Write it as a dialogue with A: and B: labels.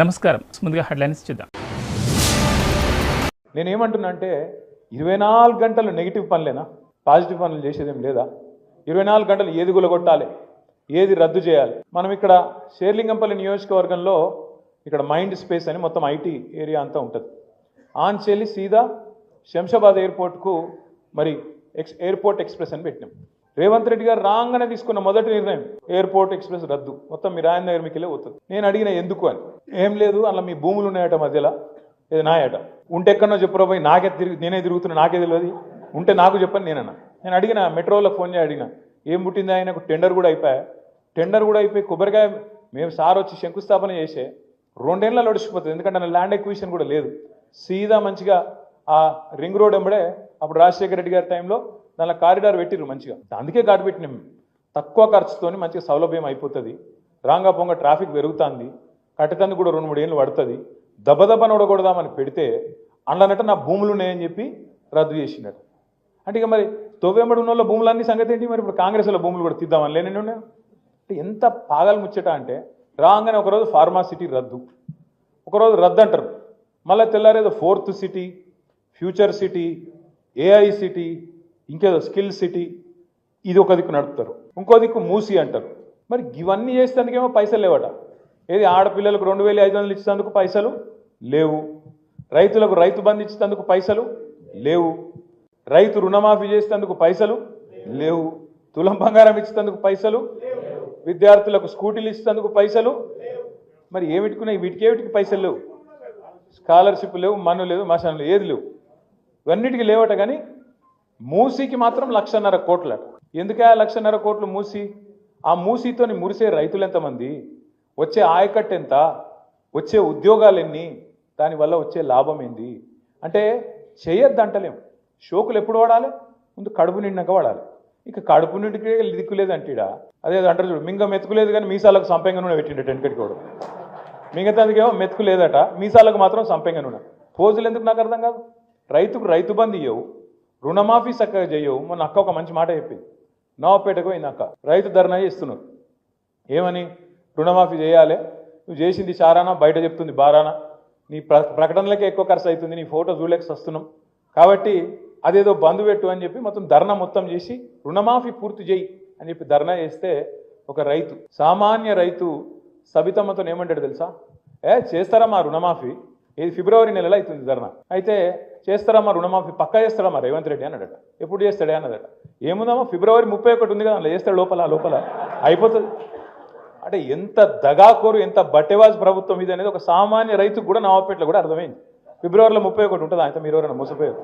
A: నమస్కారం. ముందుగా హెడ్లైన్స్ చూద్దాం.
B: నేనేమంటున్నా అంటే ఇరవై నాలుగు గంటలు నెగిటివ్ పనులేనా? పాజిటివ్ పనులు చేసేదేం లేదా? ఇరవై నాలుగు గంటలు ఏది గులగొట్టాలి? ఏది రద్దు చేయాలి? మనం ఇక్కడ షేర్లింగంపల్లి నియోజకవర్గంలో ఇక్కడ మైండ్ స్పేస్ అని మొత్తం ఐటీ ఏరియా అంతా ఉంటుంది. ఆన్చెల్లి సీదా శంషాబాద్ ఎయిర్పోర్ట్కు మరి ఎక్స్ ఎయిర్పోర్ట్ ఎక్స్ప్రెస్ అని పెట్టినాం. రేవంత్ రెడ్డి గారు రాగానే తీసుకున్న మొదటి నిర్ణయం ఎయిర్పోర్ట్ ఎక్స్ప్రెస్ రద్దు. మొత్తం మీరు ఆయన దగ్గర మీకు పోతుంది. నేను అడిగిన ఎందుకు అని. ఏం లేదు అలా మీ భూములు ఉన్నాయట మధ్యలో. ఇది నాయట? ఉంటే ఎక్కడో చెప్పురా పోయి నాకే తిరిగి నేనే తిరుగుతున్నా నాకే తెలియదు. ఉంటే నాకు చెప్పని నేనన్నా. నేను అడిగిన మెట్రోలో ఫోన్ చేసి అడిగిన. ఏం పుట్టింది ఆయనకు? టెండర్ కూడా అయిపోయా? టెండర్ కూడా అయిపోయి కొబ్బరికాయ మేము సార్ వచ్చి శంకుస్థాపన చేసే రెండేళ్ళ నడిచిపోతుంది ఎందుకంటే నా ల్యాండ్ ఎక్విజిషన్ కూడా లేదు. సీదా మంచిగా ఆ రింగ్ రోడ్ ఎంబడే అప్పుడు రాజశేఖర రెడ్డి గారి టైంలో దానిలో కారిడార్ పెట్టిర్రు మంచిగా. అందుకే ఘాటు పెట్టినాం. తక్కువ ఖర్చుతోని మంచిగా సౌలభ్యం అయిపోతుంది. రాంగా పొంగ ట్రాఫిక్ పెరుగుతుంది. కట్టేందుకు కూడా రెండు మూడు ఏళ్ళు పడుతుంది. దెబ్బదెబ్బను ఉడగొడదామని పెడితే అందులోనట నా భూములు ఉన్నాయని చెప్పి రద్దు చేసినాడు అంటే ఇక మరి తొవ్వెంబడి ఉన్న వాళ్ళ భూములన్నీ సంగతి ఏంటి? మరి ఇప్పుడు కాంగ్రెస్లో భూములు కూడా తీద్దామని లేని ఉన్నాయి? అంటే ఎంత పాగలు ముచ్చట అంటే రాగానే ఒకరోజు ఫార్మాసిటీ రద్దు. ఒకరోజు రద్దు అంటారు. మళ్ళీ తెల్లారేదో fourth city future city AI city ఇంకేదో స్కిల్ సిటీ ఇది ఒక దిక్కు నడుపుతారు. ఇంకో దిక్కు మూసి అంటారు. మరి ఇవన్నీ చేసేందుకేమో పైసలు లేవట. ఏది ఆడపిల్లలకు రెండు వేల ఐదు వందలు ఇచ్చేందుకు పైసలు? లేవు. రైతులకు రైతు బంధు ఇచ్చేందుకు పైసలు? లేవు. రైతు రుణమాఫీ చేసేందుకు పైసలు? లేవు. తులం బంగారం ఇచ్చేందుకు పైసలు? విద్యార్థులకు స్కూటీలు ఇచ్చేందుకు పైసలు? మరి ఏమిటికున్నాయి? వీటికేమిటికి పైసలు లేవు? స్కాలర్షిప్ లేవు మన్ను లేదు మశానం ఏది లేవు. ఇవన్నిటికి లేవట కానీ మూసీకి మాత్రం లక్షన్నర కోట్లట. ఎందుకే ఆ లక్షన్నర కోట్లు మూసి? ఆ మూసీతోని మురిసే రైతులు ఎంతమంది? వచ్చే ఆయకట్టు ఎంత? వచ్చే ఉద్యోగాలు ఎన్ని? దానివల్ల వచ్చే లాభం ఏంది? అంటే చేయొద్దు అంటలేం షోకులు ఎప్పుడు వాడాలి? ముందు కడుపు నిండాక వాడాలి. ఇక కడుపు నిండికి దిక్కులేదు అంటీడా? అదే అంటారు చూడు మింగ మెతుకులేదు కానీ మీసాలకు సంపంగా నూనె పెట్టిండు టెన్కెట్ కూడా మిగతాదికేమో మెతుకు లేదట మీసాలకు మాత్రం సంపెంగ నూనె. పోజులు ఎందుకు నాకు అర్థం కాదు? రైతుకు రైతు బంధు ఇయ్యవు రుణమాఫీ చక్కగా చేయవు. మొన్న అక్క ఒక మంచి మాట చెప్పింది నవపేటకు పోయింది అక్క. రైతు ధర్నా చేస్తున్నారు ఏమని? రుణమాఫీ చేయాలి. నువ్వు చేసింది చారానా బయట చెప్తుంది బారానా? నీ ప్ర ప్రకటనలకే ఎక్కువ ఖర్చు అవుతుంది నీ ఫోటో చూడలేక వస్తున్నాం కాబట్టి అదేదో బంధు పెట్టు అని చెప్పి మొత్తం ధర్నా మొత్తం చేసి రుణమాఫీ పూర్తి చేయి అని చెప్పి ధర్నా చేస్తే ఒక రైతు సామాన్య రైతు సబితమ్మతో ఏమంటాడు తెలుసా? ఏ చేస్తారమ్మా రుణమాఫీ. ఇది ఫిబ్రవరి నెలలో అవుతుంది ధర్నా. అయితే చేస్తారమ్మా రుణమాఫీ పక్కా చేస్తాడమ్మా రేవంత్ రెడ్డి అన్నాడట. ఎప్పుడు చేస్తాడే అన్నదట. ఏముందమ్మా ఫిబ్రవరి ముప్పై ఒకటి ఉంది కదా అందులో చేస్తాడు లోపల లోపల. అయిపోతుంది. అంటే ఎంత దగాకోరు ఎంత బట్టెవాజ్ ప్రభుత్వం ఇది అనేది ఒక సామాన్య రైతుకు కూడా నవాపేటలో కూడా అర్థమైంది. ఫిబ్రవరిలో ముప్పై ఒకటి ఉంటుంది? ఆయన మీరు ఎవరైనా మోసపోయారు?